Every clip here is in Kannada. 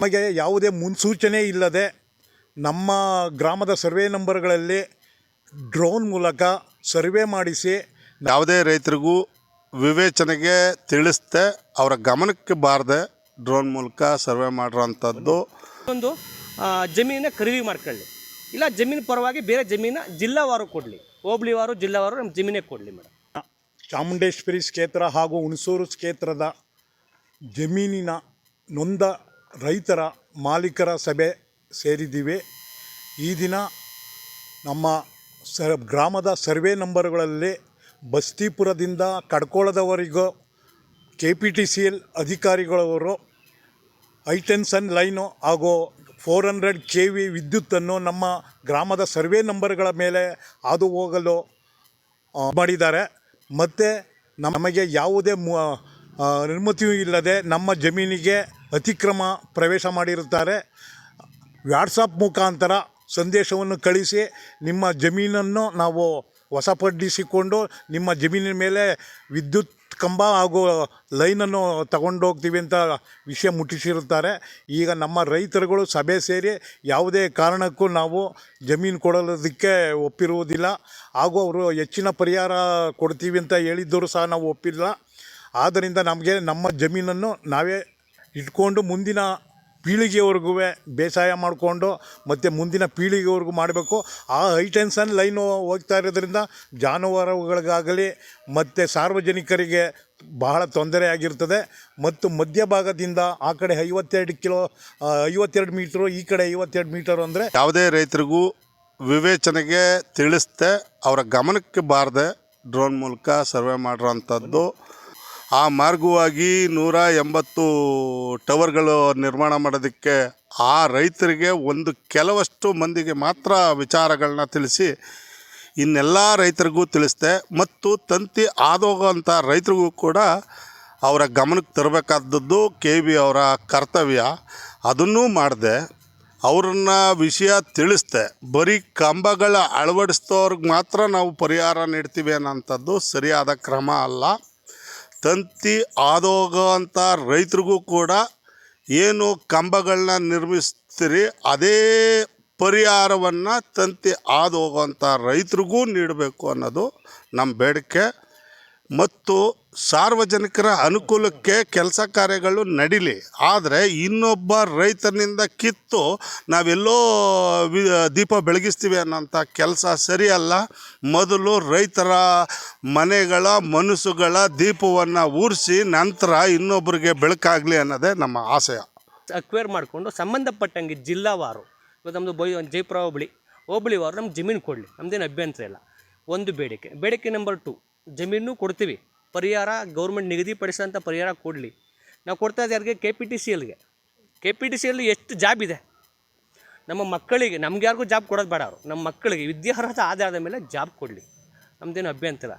ನಮಗೆ ಯಾವುದೇ ಮುನ್ಸೂಚನೆ ಇಲ್ಲದೆ ನಮ್ಮ ಗ್ರಾಮದ ಸರ್ವೆ ನಂಬರ್ಗಳಲ್ಲಿ ಡ್ರೋನ್ ಮೂಲಕ ಸರ್ವೆ ಮಾಡಿಸಿ ಯಾವುದೇ ರೈತರಿಗೂ ವಿವೇಚನೆಗೆ ತಿಳಿಸ್ದೆ ಅವರ ಗಮನಕ್ಕೆ ಬಾರದೆ ಡ್ರೋನ್ ಮೂಲಕ ಸರ್ವೆ ಮಾಡಿರೋಂಥದ್ದು. ಒಂದು ಜಮೀನ ಖರೀದಿ ಮಾಡ್ಕೊಳ್ಳಿ. ಇಲ್ಲ ಜಮೀನು ಪರವಾಗಿ ಬೇರೆ ಜಮೀನ ಜಿಲ್ಲಾವಾರು ಕೊಡಲಿ. ಹೋಬಳಿವಾರು ಜಿಲ್ಲಾವಾರು ನಮ್ಮ ಜಮೀನೇ ಕೊಡಲಿ ಮೇಡಮ್ ಚಾಮುಂಡೇಶ್ವರಿ ಕ್ಷೇತ್ರ ಹಾಗೂ ಹುಣಸೂರು ಕ್ಷೇತ್ರದ ಜಮೀನಿನ ನೊಂದ ರೈತರ ಮಾಲೀಕರ ಸಭೆ ಸೇರಿದ್ದೀವಿ. ಈ ದಿನ ನಮ್ಮ ಸರ್, ಗ್ರಾಮದ ಸರ್ವೆ ನಂಬರ್ಗಳಲ್ಲಿ ಬಸ್ತಿಪುರದಿಂದ ಕಡ್ಕೋಳದವರೆಗೂ K P T C L ಅಧಿಕಾರಿಗಳವರು high tension line ಹಾಗೂ ಫೋರ್ ಹಂಡ್ರೆಡ್ ಕೆ ವಿ ವಿದ್ಯುತ್ತನ್ನು ನಮ್ಮ ಗ್ರಾಮದ ಸರ್ವೆ ನಂಬರ್ಗಳ ಮೇಲೆ ಹಾದು ಹೋಗಲು ಮಾಡಿದ್ದಾರೆ. ಮತ್ತು ನಮಗೆ ಯಾವುದೇ ಅನುಮತಿಯೂ ಇಲ್ಲದೆ ನಮ್ಮ ಜಮೀನಿಗೆ ಅತಿಕ್ರಮ ಪ್ರವೇಶ ಮಾಡಿರುತ್ತಾರೆ. ವ್ಯಾಟ್ಸಪ್ ಮುಖಾಂತರ ಸಂದೇಶವನ್ನು ಕಳಿಸಿ, ನಿಮ್ಮ ಜಮೀನನ್ನು ನಾವು ವಶಪಡಿಸಿಕೊಂಡು, ನಿಮ್ಮ ಜಮೀನಿನ ಮೇಲೆ ವಿದ್ಯುತ್ ಕಂಬ ಹಾಗೂ ಲೈನನ್ನು ತಗೊಂಡೋಗ್ತೀವಿ ಅಂತ ವಿಷಯ ಮುಟ್ಟಿಸಿರುತ್ತಾರೆ. ಈಗ ನಮ್ಮ ರೈತರುಗಳು ಸಭೆ ಸೇರಿ ಯಾವುದೇ ಕಾರಣಕ್ಕೂ ನಾವು ಜಮೀನು ಕೊಡೋದಕ್ಕೆ ಒಪ್ಪಿರುವುದಿಲ್ಲ. ಹಾಗೂ ಅವರು ಹೆಚ್ಚಿನ ಪರಿಹಾರ ಕೊಡ್ತೀವಿ ಅಂತ ಹೇಳಿದ್ದರೂ ಸಹ ನಾವು ಒಪ್ಪಿಲ್ಲ. ಆದ್ದರಿಂದ ನಮಗೆ ನಮ್ಮ ಜಮೀನನ್ನು ನಾವೇ ಇಟ್ಕೊಂಡು ಮುಂದಿನ ಪೀಳಿಗೆವರೆಗೂ ಬೇಸಾಯ ಮಾಡಿಕೊಂಡು ಮತ್ತು ಮುಂದಿನ ಪೀಳಿಗೆವರೆಗೂ ಮಾಡಬೇಕು. ಆ ಹೈಟೆನ್ಷನ್ ಲೈನು ಹೋಗ್ತಾ ಇರೋದ್ರಿಂದ ಜಾನುವಾರುಗಳಿಗಾಗಲಿ ಮತ್ತು ಸಾರ್ವಜನಿಕರಿಗೆ ಬಹಳ ತೊಂದರೆ ಆಗಿರ್ತದೆ. ಮತ್ತು ಮಧ್ಯಭಾಗದಿಂದ ಆ ಕಡೆ ಐವತ್ತೆರಡು ಕಿಲೋ ಐವತ್ತೆರಡು ಮೀಟ್ರು, ಈ ಕಡೆ ಐವತ್ತೆರಡು ಮೀಟರು ಅಂದರೆ ಯಾವುದೇ ರೈತರಿಗೂ ವಿವೇಚನೆಗೆ ತಿಳಿಸ್ದೆ, ಅವರ ಗಮನಕ್ಕೆ ಬಾರದೆ ಡ್ರೋನ್ ಮೂಲಕ ಸರ್ವೆ ಮಾಡಿರೋಂಥದ್ದು ಆ ಮಾರ್ಗವಾಗಿ ನೂರ ಎಂಬತ್ತು ಟವರ್ಗಳು ನಿರ್ಮಾಣ ಮಾಡೋದಕ್ಕೆ ಆ ರೈತರಿಗೆ ಒಂದು ಕೆಲವಷ್ಟು ಮಂದಿಗೆ ಮಾತ್ರ ವಿಚಾರಗಳನ್ನ ತಿಳಿಸಿ ಇನ್ನೆಲ್ಲ ರೈತರಿಗೂ ತಿಳಿಸ್ದೆ. ಮತ್ತು ತಂತಿ ಆದೋಗೋಂಥ ರೈತರಿಗೂ ಕೂಡ ಅವರ ಗಮನಕ್ಕೆ ತರಬೇಕಾದದ್ದು ಕೆ ಬಿ ಅವರ ಕರ್ತವ್ಯ. ಅದನ್ನೂ ಮಾಡಿದೆ. ಅವ್ರನ್ನ ವಿಷಯ ತಿಳಿಸ್ದೆ. ಬರೀ ಕಂಬಗಳ ಅಳವಡಿಸಿದವ್ರಿಗೆ ಮಾತ್ರ ನಾವು ಪರಿಹಾರ ನೀಡ್ತೀವಿ ಅನ್ನೋಂಥದ್ದು ಸರಿಯಾದ ಕ್ರಮ ಅಲ್ಲ. ತಂತಿ ಆದೋಗೋಂಥ ರೈತರಿಗೂ ಕೂಡ ಏನು ಕಂಬಗಳನ್ನ ನಿರ್ಮಿಸ್ತೀರಿ, ಅದೇ ಪರಿಹಾರವನ್ನು ತಂತಿ ಹೋಗುವಂಥ ರೈತರಿಗೂ ನೀಡಬೇಕು ಅನ್ನೋದು ನಮ್ಮ ಬೇಡಿಕೆ. ಮತ್ತು ಸಾರ್ವಜನಿಕರ ಅನುಕೂಲಕ್ಕೆ ಕೆಲಸ ಕಾರ್ಯಗಳು ನಡೀಲಿ. ಆದರೆ ಇನ್ನೊಬ್ಬ ರೈತನಿಂದ ಕಿತ್ತು ನಾವೆಲ್ಲೋ ವಿ, ದೀಪ ಬೆಳಗಿಸ್ತೀವಿ ಅನ್ನೋಂಥ ಕೆಲಸ ಸರಿಯಲ್ಲ. ಮೊದಲು ರೈತರ ಮನೆಗಳ ಮನಸ್ಸುಗಳ ದೀಪವನ್ನು ಊರಿಸಿ ನಂತರ ಇನ್ನೊಬ್ಬರಿಗೆ ಬೆಳಕಾಗಲಿ ಅನ್ನೋದೇ ನಮ್ಮ ಆಶಯ ಅಕ್ವೇರ್ ಮಾಡಿಕೊಂಡು ಸಂಬಂಧಪಟ್ಟಂಗೆ ಜಿಲ್ಲಾವಾರು ಇವತ್ತು ನಮ್ಮದು ಬೈ, ಜೈಪುರ ಹೋಬಳಿ, ಹೋಬಳಿವಾರು ನಮ್ಮ ಜಮೀನು ಕೊಡಲಿ. ನಮ್ಮದೇನು ಅಭ್ಯಂತರ ಇಲ್ಲ. ಒಂದು ಬೇಡಿಕೆ. ಬೇಡಿಕೆ ನಂಬರ್ ಟು ಜಮೀನು ಕೊಡ್ತೀವಿ. ಪರಿಹಾರ ಗೌರ್ಮೆಂಟ್ ನಿಗದಿಪಡಿಸಿದಂಥ ಪರಿಹಾರ ಕೊಡಲಿ. ನಾವು ಕೊಡ್ತಾ ಇದ್ದು ಯಾರಿಗೆ? ಕೆ ಪಿ ಟಿ ಸಿ ಎಲ್ಗೆ ಕೆ ಪಿ ಟಿ ಸಿ ಎಲ್ಲಿ ಎಷ್ಟು ಜಾಬ್ ಇದೆ? ನಮ್ಮ ಮಕ್ಕಳಿಗೆ, ನಮ್ಗೆ ಯಾರಿಗೂ ಜಾಬ್ ಕೊಡೋದು ಬೇಡ ಅವರು. ನಮ್ಮ ಮಕ್ಕಳಿಗೆ ವಿದ್ಯಾರ್ಹತೆ ಆಧಾರದ ಮೇಲೆ ಜಾಬ್ ಕೊಡಲಿ. ನಮ್ಮದೇನು ಅಭ್ಯಂತರ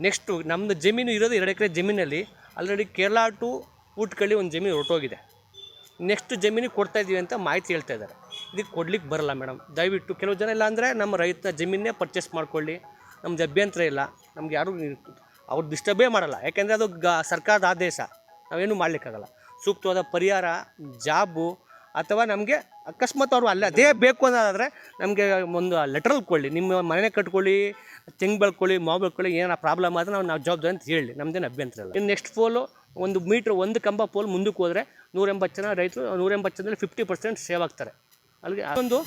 ನೆಕ್ಸ್ಟು ನಮ್ಮದು ಜಮೀನು ಇರೋದು ಎರಡು ಎಕರೆ ಜಮೀನಲ್ಲಿ. ಆಲ್ರೆಡಿ ಕೇರಳ ಟು ಊಟ್ಕಳ್ಳಿ ಒಂದು ಜಮೀನು ಹೊರಟೋಗಿದೆ. ನೆಕ್ಸ್ಟ್ ಜಮೀನಿಗೆ ಕೊಡ್ತಾ ಇದ್ದೀವಿ ಅಂತ ಮಾಹಿತಿ ಹೇಳ್ತಾ ಇದ್ದಾರೆ. ಇದಕ್ಕೆ ಕೊಡ್ಲಿಕ್ಕೆ ಬರಲ್ಲ ಮೇಡಮ್ ದಯವಿಟ್ಟು ಕೆಲವು ಜನ ಇಲ್ಲ ಅಂದರೆ ನಮ್ಮ ರೈತ ಜಮೀನೇ ಪರ್ಚೇಸ್ ಮಾಡ್ಕೊಳ್ಳಿ. ನಮ್ದು ಅಭ್ಯಂತರ ಇಲ್ಲ, ನಮ್ಗೆ ಯಾರು ಅವ್ರು ಡಿಸ್ಟರ್ಬೇ ಮಾಡಲ್ಲ. ಯಾಕೆಂದರೆ ಅದು ಗ ಸರ್ಕಾರದ ಆದೇಶ. ನಾವೇನು ಮಾಡಲಿಕ್ಕಾಗಲ್ಲ. ಸೂಕ್ತವಾದ ಪರಿಹಾರ, ಜಾಬು ಅಥವಾ ನಮಗೆ ಅಕಸ್ಮಾತ್ ಅವರು ಅಲ್ಲ ಅದೇ ಬೇಕು ಅನ್ನೋದಾದರೆ ನಮಗೆ ಒಂದು ಲೆಟ್ರಲ್ಲಿ ಕೊಳ್ಳಿ ನಿಮ್ಮ ಮನೆ ಕಟ್ಕೊಳ್ಳಿ, ತೆಂಗು ಬೆಳ್ಕೊಳ್ಳಿ, ಮಾವು ಬೆಳ್ಕೊಳ್ಳಿ ಏನೋ ಪ್ರಾಬ್ಲಮ್ ಆದರೆ ನಾವು ನಾವು ಜವಾಬ್ದಾರಿ ಅಂತ ಹೇಳಿ ನಮ್ದೇನು ಅಭ್ಯಂತರ ಇಲ್ಲ. ಇನ್ನು ನೆಕ್ಸ್ಟ್ ಪೋಲು ಒಂದು ಮೀಟ್ರ್ ಒಂದು ಕಂಬ ಪೋಲ್ ಮುಂದಕ್ಕೆ ಹೋದರೆ ನೂರೆಂಬತ್ತು ಜನ ರೈತರು ನೂರೆಂಬತ್ತು ಜನದಲ್ಲಿ ಫಿಫ್ಟಿ ಪರ್ಸೆಂಟ್ ಸೇವ್ ಆಗ್ತಾರೆ. ಅಲ್ಲಿಗೆ ಅದೊಂದು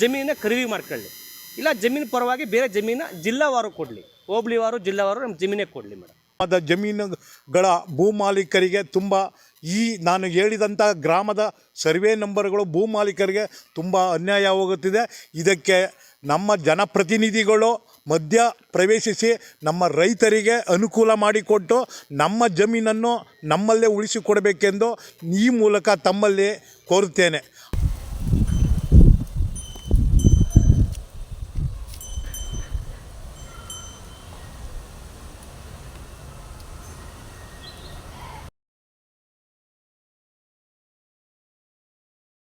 ಜಮೀನ ಖರೀದಿ ಮಾಡ್ಕೊಳ್ಳಿ. ಇಲ್ಲ, ಜಮೀನು ಪರವಾಗಿ ಬೇರೆ ಜಮೀನ ಜಿಲ್ಲಾವಾರು ಕೊಡಲಿ. ಹೋಬ್ಳಿವಾರು, ಜಿಲ್ಲಾವಾರು ನಮ್ಮ ಜಮೀನೇ ಕೊಡಲಿ ಮೇಡಮ್ ಆದ ಜಮೀನುಗಳ ಭೂಮಾಲೀಕರಿಗೆ ತುಂಬ ಈ ನಾನು ಹೇಳಿದಂಥ ಗ್ರಾಮದ ಸರ್ವೆ ನಂಬರ್ಗಳು ಭೂಮಾಲೀಕರಿಗೆ ತುಂಬ ಅನ್ಯಾಯ ಹೋಗುತ್ತಿದೆ ಇದಕ್ಕೆ ನಮ್ಮ ಜನಪ್ರತಿನಿಧಿಗಳು ಮಧ್ಯ ಪ್ರವೇಶಿಸಿ ನಮ್ಮ ರೈತರಿಗೆ ಅನುಕೂಲ ಮಾಡಿಕೊಟ್ಟು ನಮ್ಮ ಜಮೀನನ್ನು ನಮ್ಮಲ್ಲೇ ಉಳಿಸಿಕೊಡಬೇಕೆಂದು ಈ ಮೂಲಕ ತಮ್ಮಲ್ಲಿ ಕೋರುತ್ತೇನೆ.